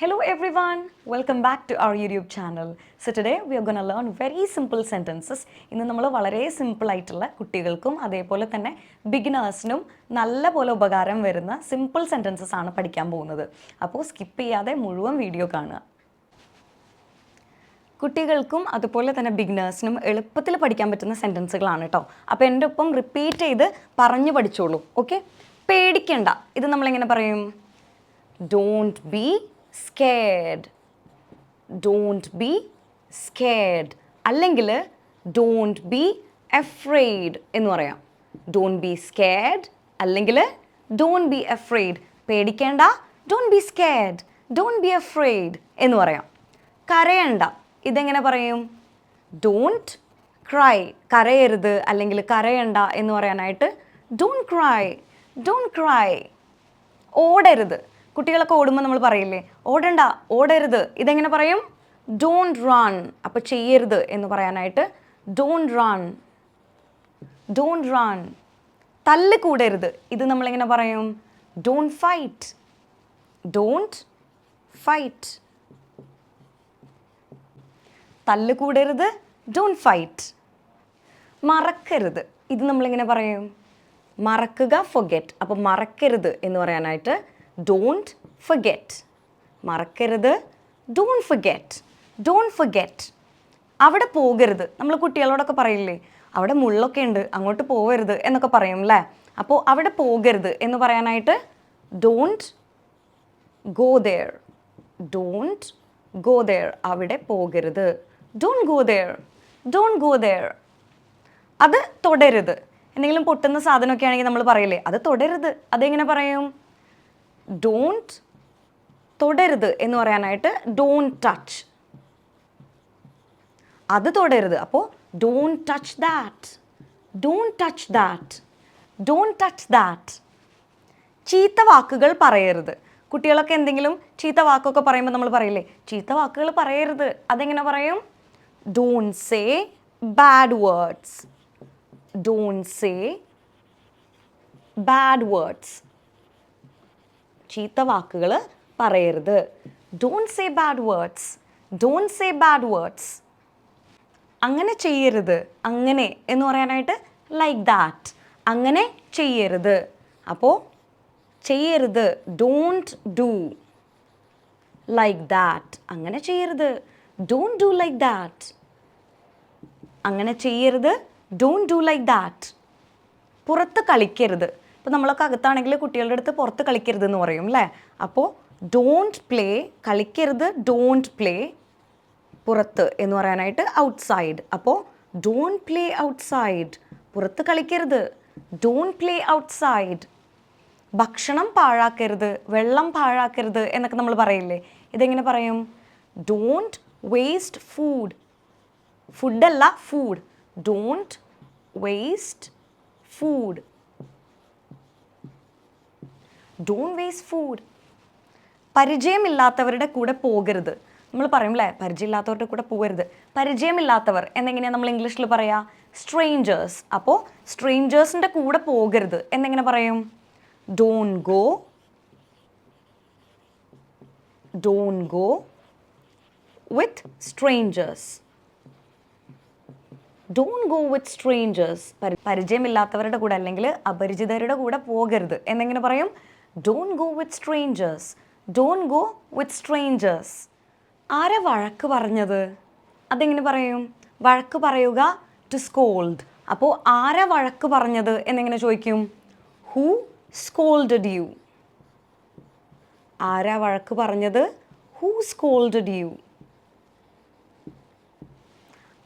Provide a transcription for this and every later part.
Hello everyone, welcome back to our YouTube channel. So today we are going to learn very simple sentences. ഇന്ന് നമ്മൾ വളരെ simple ആയിട്ടുള്ള കുട്ടികൾക്കും അതേപോലെ തന്നെ ബിഗിനേഴ്സിനും നല്ല പോലെ ഉപകാരം വരുന്ന സിമ്പിൾ സെന്റൻസസ് ആണ് പഠിക്കാൻ പോകുന്നത്. അപ്പോൾ സ്കിപ്പ് ചെയ്യാതെ മുഴുവൻ വീഡിയോ കാണുക. കുട്ടികൾക്കും അതുപോലെ തന്നെ ബിഗിനേഴ്സിനും എളുപ്പത്തിൽ പഠിക്കാൻ പറ്റുന്ന സെന്റൻസുകളാണ് കേട്ടോ അപ്പോൾ എന്റെ ഒപ്പം റിപ്പീറ്റ് ചെയ്ത് പറഞ്ഞു പഠിച്ചോളൂ. ഓക്കെ പേടിക്കണ്ട. ഇത് നമ്മളെങ്ങനെ പറയും? Don't be scared don't be scared അല്ലെങ്കിൽ ഡോണ്ട് ബി എഫ്രെയ്ഡ് എന്ന് പറയാം. ഡോണ്ട് ബി സ്കേഡ് അല്ലെങ്കിൽ ഡോണ്ട് ബി എഫ്രെയ്ഡ് പേടിക്കേണ്ട. Don't be scared don't be afraid എന്ന് പറയാം. കരയണ്ട. ഇതെങ്ങനെ പറയും? ഡോണ്ട് ക്രൈ കരയരുത്. അല്ലെങ്കിൽ കരയണ്ട എന്ന് പറയാനായിട്ട് ഡോണ്ട് ക്രൈ ഡോണ്ട് ക്രൈ ഓടരുത്. കുട്ടികളൊക്കെ ഓടുമ്പോൾ നമ്മൾ പറയില്ലേ ഓടണ്ട ഓടരുത്. ഇതെങ്ങനെ പറയും? ഡോണ്ട് റൺ അപ്പോൾ ചെയ്യരുത് എന്ന് പറയാനായിട്ട് ഡോണ്ട് റൺ ഡോണ്ട് റൺ തല്ല് കൂടരുത്. ഇത് നമ്മളിങ്ങനെ പറയും? ഡോണ്ട് ഫൈറ്റ് ഡോണ്ട് ഫൈറ്റ് തല്ല് കൂടരുത് ഡോണ്ട് ഫൈറ്റ് മറക്കരുത്. ഇത് നമ്മളിങ്ങനെ പറയും? മറക്കുക ഫൊഗെറ്റ് അപ്പോൾ മറക്കരുത് എന്ന് പറയാനായിട്ട് ഡോണ്ട് ഫൊഗെറ്റ് മറക്കരുത്. Don't forget. ഡോണ്ട് ഫൊഗെറ്റ് അവിടെ പോകരുത്. നമ്മൾ കുട്ടികളോടൊക്കെ പറയില്ലേ അവിടെ മുള്ളൊക്കെ ഉണ്ട് അങ്ങോട്ട് പോകരുത് എന്നൊക്കെ പറയും അല്ലേ അപ്പോൾ അവിടെ പോകരുത് എന്ന് പറയാനായിട്ട് don't go there don't go there അവിടെ പോകരുത്. Don't go there don't go there അത് തുടരുത്. എന്തെങ്കിലും പൊട്ടുന്ന സാധനമൊക്കെ ആണെങ്കിൽ നമ്മൾ പറയില്ലേ അത് തുടരുത്. അതെങ്ങനെ പറയും? ഡോണ്ട് തൊടരുത് എന്ന് പറയാനായിട്ട് ഡോണ്ട് ടച്ച് അത് തൊടരുത്. അപ്പോൾ don't touch that don't touch that don't touch that ചീത്ത വാക്കുകൾ പറയരുത്. കുട്ടികളൊക്കെ എന്തെങ്കിലും ചീത്ത വാക്കൊക്കെ പറയുമ്പോൾ നമ്മൾ പറയില്ലേ? ചീത്ത വാക്കുകൾ പറയരുത്. അതെങ്ങനെ പറയും? Don't say bad words don't say bad words ചീത്ത വാക്കുകൾ പറയരുത്. Don't say bad words don't say bad words അങ്ങനെ ചെയ്യരുത്. അങ്ങനെ എന്ന് പറയാനായിട്ട് ലൈക്ക് ദാറ്റ് അങ്ങനെ ചെയ്യരുത്. അപ്പോൾ ചെയ്യരുത്. ഡോണ്ട് ഡു ലൈക്ക് ദാറ്റ് അങ്ങനെ ചെയ്യരുത്. ഡോണ്ട് ഡു ലൈക്ക് ദാറ്റ് അങ്ങനെ ചെയ്യരുത്. ഡോണ്ട് ഡു ലൈക്ക് ദാറ്റ് പുറത്ത് കളിക്കരുത്. ഇപ്പോൾ നമ്മളൊക്കെ അകത്താണെങ്കിൽ കുട്ടികളുടെ അടുത്ത് പുറത്ത് കളിക്കരുത് എന്ന് പറയും അല്ലേ അപ്പോൾ ഡോണ്ട് പ്ലേ കളിക്കരുത് ഡോണ്ട് പ്ലേ പുറത്ത് എന്ന് പറയാനായിട്ട് ഔട്ട്സൈഡ് അപ്പോൾ ഡോണ്ട് പ്ലേ ഔട്ട്സൈഡ് പുറത്ത് കളിക്കരുത്. ഡോണ്ട് പ്ലേ ഔട്ട്സൈഡ് ഭക്ഷണം പാഴാക്കരുത് വെള്ളം പാഴാക്കരുത് എന്നൊക്കെ നമ്മൾ പറയില്ലേ? ഇതെങ്ങനെ പറയും? Don't waste food ഫുഡല്ല food don't waste food don't waste food പരിചയമില്ലാത്തവരുടെ കൂടെ പോകരുത്. നമ്മൾ പറയും അല്ലേ പരിചയമില്ലാത്തവരുടെ കൂടെ പോകരുത്. പരിചയമില്ലാത്തവർ എന്നെങ്ങനെയാണ് നമ്മൾ ഇംഗ്ലീഷിൽ പറയാ? സ്ട്രേഞ്ചേഴ്സ് അപ്പോൾ സ്ട്രേഞ്ചേഴ്സിന്റെ കൂടെ പോകരുത്. എന്നെങ്ങനെ പറയും? Don't go don't go with strangers don't go with strangers പരിചയമില്ലാത്തവരുടെ കൂടെ അല്ലെങ്കിൽ അപരിചിതരുടെ കൂടെ പോകരുത്. എന്നെങ്ങനെ പറയും? Don't go with strangers don't go with strangers ആരാ വഴക്ക് പറഞ്ഞത്? അതെങ്ങനെ പറയും? വഴക്ക് പറയുക ടു സ്കോൾഡ് അപ്പോൾ ആരാ വഴക്ക് പറഞ്ഞത് എന്നെങ്ങനെ ചോദിക്കും? ഹൂ സ്കോൾഡഡ് യു ആരാ വഴക്ക് പറഞ്ഞത്? ഹൂ സ്കോൾഡഡ് യു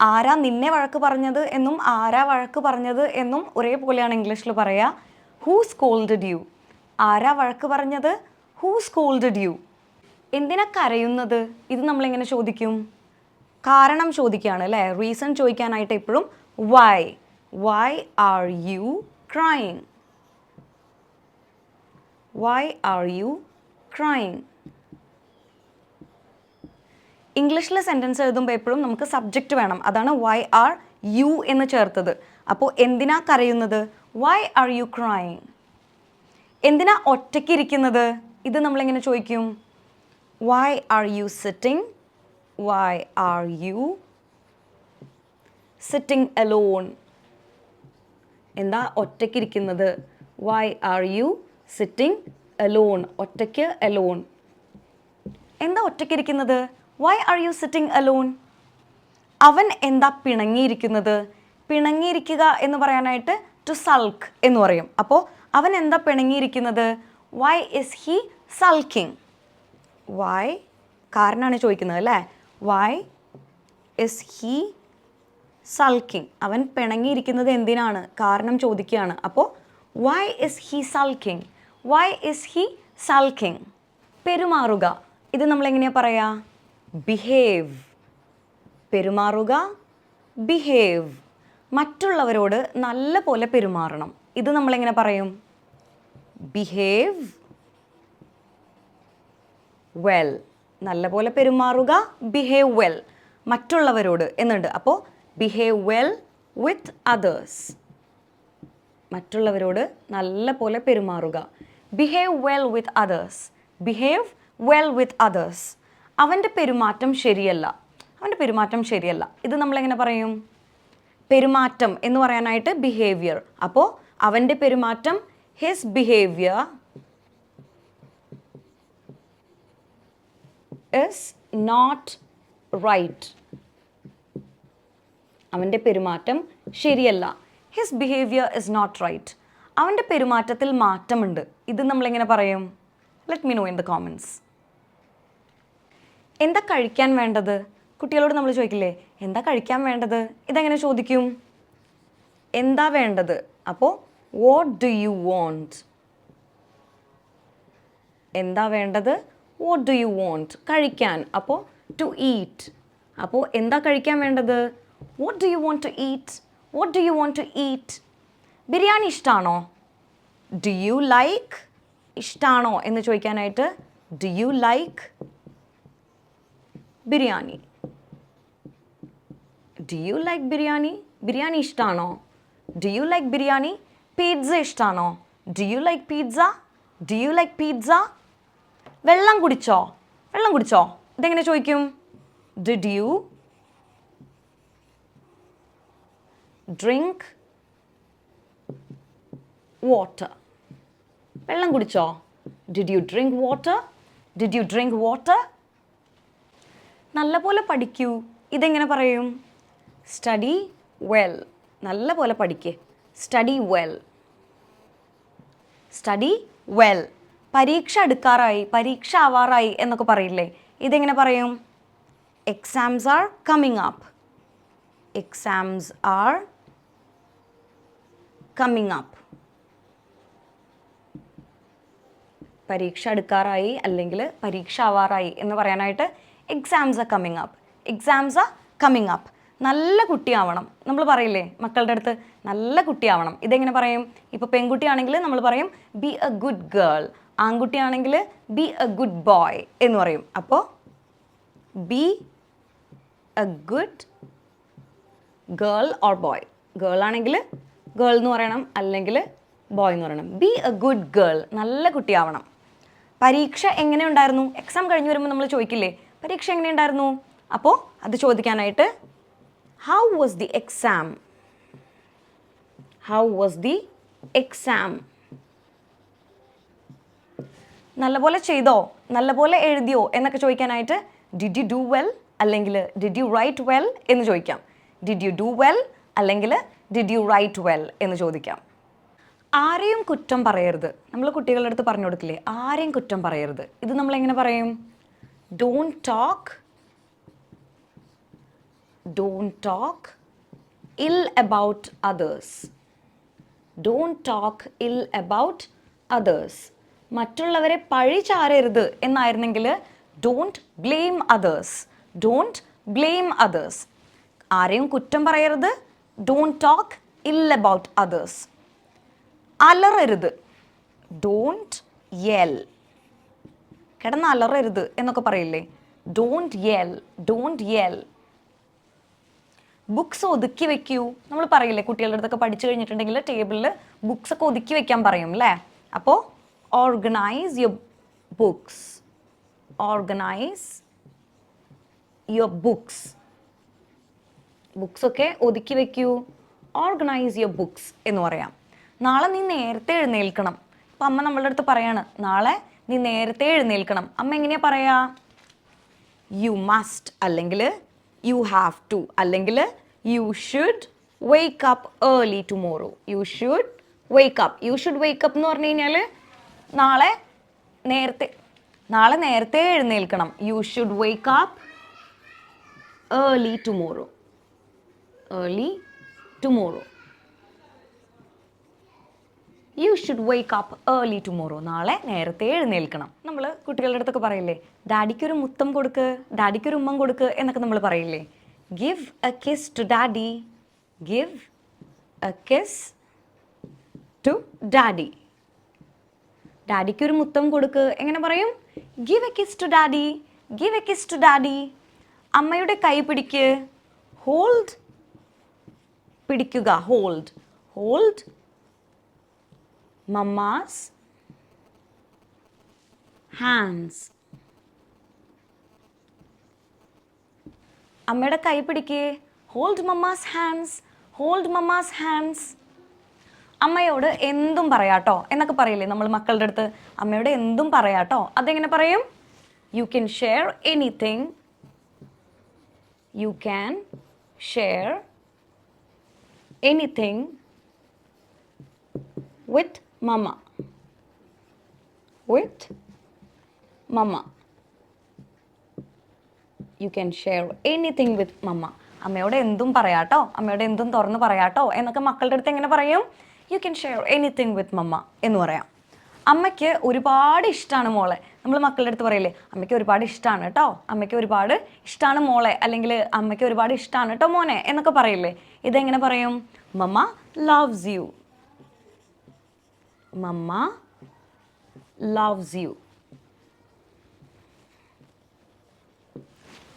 ആരാ നിന്നെ വഴക്ക് പറഞ്ഞത് എന്നും ആരാ വഴക്ക് പറഞ്ഞത് എന്നും ഒരേപോലെയാണ് ഇംഗ്ലീഷിൽ പറയുക ഹൂ സ്കോൾഡഡ് യു ആരാ വഴക്ക് പറഞ്ഞത്? ഹൂ സ്കോൾഡഡ് യു എന്തിനാ കരയുന്നത്? ഇത് നമ്മളിങ്ങനെ ചോദിക്കും? കാരണം ചോദിക്കുകയാണ് അല്ലേ? റീസൺ ചോദിക്കാനായിട്ട് എപ്പോഴും why why are you crying why are you crying ഇംഗ്ലീഷിൽ സെന്റൻസ് എഴുതുമ്പോൾ എപ്പോഴും നമുക്ക് സബ്ജക്റ്റ് വേണം. അതാണ് വൈ ആർ യു എന്ന് ചേർത്തത്. അപ്പോൾ എന്തിനാ കരയുന്നത്? വൈ ആർ യു ക്രൈങ് എന്തിനാ ഒറ്റയ്ക്ക് ഇരിക്കുന്നത്? ഇത് നമ്മളെങ്ങനെ ചോദിക്കും? Why are you sitting why are you sitting alone എന്താ ഒറ്റയ്ക്കിരിക്കുന്നത് why are you sitting alone ഒറ്റയ്ക്ക് അലോൺ എന്താ ഒറ്റയ്ക്കിരിക്കുന്നത് why are you sitting alone അവൻ എന്താ പിണങ്ങിയിരിക്കുന്നത്? പിണങ്ങിയിരിക്കുക എന്ന് പറയാനായിട്ട് ടു സൾക്ക് എന്ന് പറയും. അപ്പോൾ അവൻ എന്താ പിണങ്ങിയിരിക്കുന്നത്? Why is he sulking why കാരണമാണ് ചോദിക്കുന്നത് അല്ലേ? വൈ ഇസ് ഹി സൾക്കിംഗ് അവൻ പിണങ്ങിയിരിക്കുന്നത് എന്തിനാണ്? കാരണം ചോദിക്കുകയാണ്. അപ്പോൾ why is he sulking why is he sulking പെരുമാറുക. ഇത് നമ്മൾ എങ്ങനെയാ പറയാ? ബിഹേവ് പെരുമാറുക ബിഹേവ് മറ്റുള്ളവരോട് നല്ല പോലെ പെരുമാറണം. ഇത് നമ്മളെങ്ങനെ പറയും? ബിഹേവ് വെൽ നല്ലപോലെ പെരുമാറുക ബിഹേവ് വെൽ മറ്റുള്ളവരോട് എന്നുണ്ട്. അപ്പോൾ ബിഹേവ് വെൽ വിത്ത് അതേഴ്സ് മറ്റുള്ളവരോട് നല്ലപോലെ പെരുമാറുക. Behave well with others behave well with others അവന്റെ പെരുമാറ്റം ശരിയല്ല. അവന്റെ പെരുമാറ്റം ശരിയല്ല. ഇത് നമ്മളെങ്ങനെ പറയും? പെരുമാറ്റം എന്ന് പറയാനായിട്ട് ബിഹേവിയർ അപ്പോൾ അവന്റെ പെരുമാറ്റം his behaviour is not right അവന്റെ പെരുമാറ്റം ശരിയല്ല. His behaviour is not right അവന്റെ പെരുമാറ്റത്തിൽ മാറ്റമുണ്ട്. ഇത് നമ്മളെങ്ങനെ പറയും? Let me know in the comments എന്താ കഴിക്കാൻ വേണ്ടത്? കുട്ടികളോട് നമ്മൾ ചോദിക്കില്ലേ എന്താ കഴിക്കാൻ വേണ്ടത്? ഇതെങ്ങനെ ചോദിക്കും? എന്താ വേണ്ടത്? അപ്പോൾ വാട്ട് ഡു യു വോണ്ട് എന്താ വേണ്ടത്? വാട്ട് ഡു യു വോണ്ട് കഴിക്കാൻ. അപ്പോൾ ടു ഈറ്റ് അപ്പോൾ എന്താ കഴിക്കാൻ വേണ്ടത്? What do you want to eat what do you want to eat biryani ഇഷ്ടമാണോ ഡു യു ലൈക്ക് ഇഷ്ടമാണോ എന്ന് ചോദിക്കാനായിട്ട് do you like biryani. Do you like biryani? Biryani ഇഷ്ടമാണോ do you like biryani? Pizza ഇഷ്ടമാണോ do you like pizza do you like pizza വെള്ളം കുടിച്ചോ? വെള്ളം കുടിച്ചോ? ഇതെങ്ങനെ ചോദിക്കും? ഡിഡ് യു ഡ്രിങ്ക് വാട്ടർ വെള്ളം കുടിച്ചോ? Did you drink water did you drink water നല്ലപോലെ പഠിക്കൂ. ഇതെങ്ങനെ പറയും? സ്റ്റഡി വെൽ നല്ലപോലെ പഠിക്കേ. സ്റ്റഡി വെൽ സ്റ്റഡി വെൽ പരീക്ഷ അടുക്കാറായി പരീക്ഷ ആവാറായി എന്നൊക്കെ പറയില്ലേ? ഇതെങ്ങനെ പറയും? Exams are coming up exams are coming up പരീക്ഷ അടുക്കാറായി അല്ലെങ്കിൽ പരീക്ഷ ആവാറായി എന്ന് പറയാനായിട്ട് exams are coming up exams are coming up നല്ല കുട്ടിയാവണം. നമ്മൾ പറയില്ലേ മക്കളുടെ അടുത്ത് നല്ല കുട്ടിയാവണം. ഇതെങ്ങനെ പറയും? ഇപ്പോൾ പെൺകുട്ടിയാണെങ്കിൽ നമ്മൾ പറയും ബി എ ഗുഡ് ഗേൾ ആൺകുട്ടിയാണെങ്കിൽ ബി എ ഗുഡ് ബോയ് എന്ന് പറയും. അപ്പോൾ be a good girl or boy girl ആണെങ്കിൽ ഗേൾ എന്ന് പറയണം. അല്ലെങ്കിൽ ബോയ് എന്ന് പറയണം. ബി എ ഗുഡ് ഗേൾ നല്ല കുട്ടിയാവണം. പരീക്ഷ എങ്ങനെ ഉണ്ടായിരുന്നു? എക്സാം കഴിഞ്ഞ് വരുമ്പോൾ നമ്മൾ ചോദിക്കില്ലേ പരീക്ഷ എങ്ങനെ ഉണ്ടായിരുന്നു? അപ്പോൾ അത് ചോദിക്കാനായിട്ട് how was the exam how was the exam നല്ലപോലെ ചെയ്തോ? നല്ലപോലെ എഴുതിയോ? എന്നൊക്കെ ചോദിക്കാനായിട്ട് ഡിഡ് യു ഡു വെൽ അല്ലെങ്കിൽ ഡിഡ് യു റൈറ്റ് വെൽ എന്ന് ചോദിക്കാം. ഡിഡ് യു ഡു വെൽ അല്ലെങ്കിൽ ഡിഡ് യു റൈറ്റ് വെൽ എന്ന് ചോദിക്കാം. ആരെയും കുറ്റം പറയരുത്. നമ്മൾ കുട്ടികളുടെ അടുത്ത് പറഞ്ഞു കൊടുക്കില്ലേ? ആരെയും കുറ്റം പറയരുത്. ഇത് നമ്മൾ എങ്ങനെ പറയും? Don't talk don't talk ill about others. Don't talk ill about others. മറ്റുള്ളവരെ പഴി ചാരരുത് എന്നായിരുന്നെങ്കിൽ don't blame others don't blame others ആരെയും കുറ്റം പറയരുത്. Don't talk ill about others അലറരുത്. Don't yell കിടന്ന് അലറരുത് എന്നൊക്കെ പറയില്ലേ? Don't yell don't yell books ഒതുക്കി വെക്കൂ. നമ്മൾ പറയില്ലേ കുട്ടികളുടെ അടുത്തൊക്കെ പഠിച്ചു കഴിഞ്ഞിട്ടുണ്ടെങ്കിൽ ടേബിളിൽ ബുക്സ് ഒക്കെ ഒതുക്കി വെക്കാൻ പറയും അല്ലേ അപ്പോൾ organise your books organise your books books ഒക്കെ ഒതുക്കി വെക്കൂ. ഓർഗനൈസ് യുവർ ബുക്സ് എന്ന് പറയാം. നാളെ നീ നേരത്തെ എഴുന്നേൽക്കണം. അപ്പം അമ്മ നമ്മളുടെ അടുത്ത് പറയാണ് നാളെ നീ നേരത്തെ എഴുന്നേൽക്കണം. അമ്മ എങ്ങനെയാ പറയാ? യു മസ്റ്റ് അല്ലെങ്കിൽ യു ഹാവ് ടു അല്ലെങ്കിൽ you should wake up early tomorrow you should wake up you should wake up എന്ന് പറഞ്ഞു കഴിഞ്ഞാൽ നാളെ നേരത്തെ നാളെ നേരത്തെ എഴുന്നേൽക്കണം. You should wake up early tomorrow early tomorrow you should wake up early tomorrow നാളെ നേരത്തെ എഴുന്നേൽക്കണം. നമ്മൾ കുട്ടികളുടെ അടുത്തൊക്കെ പറയില്ലേ ഡാഡിക്കൊരു മുത്തം കൊടുക്ക് ഡാഡിക്കൊരു ഉമ്മം കൊടുക്ക് എന്നൊക്കെ നമ്മൾ പറയില്ലേ. Give a kiss to daddy give a kiss to daddy ഡാഡിക്കൊരു മുത്തം കൊടുക്ക്. എങ്ങനെ പറയും? Give a kiss to daddy give a kiss to daddy അമ്മയുടെ കൈ പിടിക്ക്. ഹോൾഡ് പിടിക്കുക. ഹോൾഡ് ഹോൾഡ് മമ്മാസ് ഹാൻഡ്സ് അമ്മയുടെ കൈ പിടിക്കേ. Hold mamma's hands hold mamma's hands അമ്മയോട് എന്തും പറയാട്ടോ. എന്നൊക്കെ പറയില്ലേ നമ്മൾ മക്കളുടെ അടുത്ത്? അമ്മയോട് എന്തും പറയാട്ടോ. അതെങ്ങനെ പറയും? You can share anything you can share anything with mamma with mamma you can share anything with mamma അമ്മയോട് എന്തും പറയാട്ടോ? അമ്മയോട് എന്തും തുറന്ന് പറയാട്ടോ? എന്നൊക്കെ മക്കളുടെ അടുത്ത് എങ്ങനെ പറയും? You can share anything with mamma എന്ന് പറയാം. അമ്മയ്ക്ക് ഒരുപാട് ഇഷ്ടമാണ് മോളെ. നമ്മൾ മക്കളുടെ അടുത്ത് പറയില്ലേ അമ്മയ്ക്ക് ഒരുപാട് ഇഷ്ടമാണ് കേട്ടോ അമ്മയ്ക്ക് ഒരുപാട് ഇഷ്ടമാണ് മോളെ. അല്ലെങ്കിൽ അമ്മയ്ക്ക് ഒരുപാട് ഇഷ്ടമാണ് കേട്ടോ മോനെ. എന്നൊക്കെ പറയില്ലേ. ഇതെങ്ങനെ പറയും? Mamma loves you mamma loves you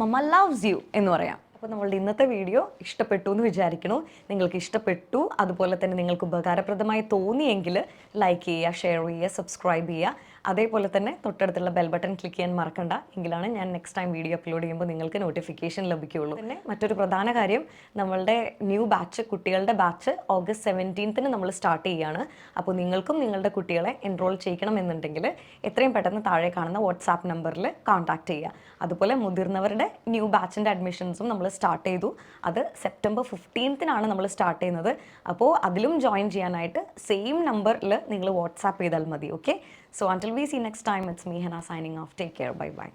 mamma loves you എന്ന് പറയാം. അപ്പോൾ നമ്മളുടെ ഇന്നത്തെ വീഡിയോ ഇഷ്ടപ്പെട്ടു എന്ന് വിചാരിക്കണു. നിങ്ങൾക്ക് ഇഷ്ടപ്പെട്ടു അതുപോലെ തന്നെ നിങ്ങൾക്ക് ഉപകാരപ്രദമായി തോന്നിയെങ്കിൽ ലൈക്ക് ചെയ്യുക ഷെയർ ചെയ്യുക സബ്സ്ക്രൈബ് ചെയ്യുക. അതേപോലെ തന്നെ തൊട്ടടുത്തുള്ള ബെൽ ബട്ടൺ ക്ലിക്ക് ചെയ്യാൻ മറക്കണ്ട. എങ്കിലാണ് ഞാൻ നെക്സ്റ്റ് ടൈം വീഡിയോ അപ്ലോഡ് ചെയ്യുമ്പോൾ നിങ്ങൾക്ക് നോട്ടിഫിക്കേഷൻ ലഭിക്കുകയുള്ളൂ. പിന്നെ മറ്റൊരു പ്രധാന കാര്യം നമ്മളുടെ ന്യൂ ബാച്ച് കുട്ടികളുടെ ബാച്ച് ഓഗസ്റ്റ് സെവന്റീൻത്തിന് നമ്മൾ സ്റ്റാർട്ട് ചെയ്യുകയാണ് അപ്പോൾ നിങ്ങൾക്കും നിങ്ങളുടെ കുട്ടികളെ എൻറോൾ ചെയ്യിക്കണമെന്നുണ്ടെങ്കിൽ എത്രയും പെട്ടെന്ന് താഴെ കാണുന്ന വാട്സാപ്പ് നമ്പറിൽ കോൺടാക്ട് ചെയ്യുക. അതുപോലെ മുതിർന്നവരുടെ ന്യൂ ബാച്ചിന്റെ അഡ്മിഷൻസും നമ്മൾ സ്റ്റാർട്ട് ചെയ്തു. അത് സെപ്റ്റംബർ ഫിഫ്റ്റീൻത്തിനാണ് നമ്മൾ സ്റ്റാർട്ട് ചെയ്യുന്നത്. അപ്പോൾ അതിലും ജോയിൻ ചെയ്യാനായിട്ട് സെയിം നമ്പറിൽ നിങ്ങൾ വാട്സാപ്പ് ചെയ്താൽ മതി. Okay So until we see next time, it's me, Hannah, signing off. Take care. Bye bye.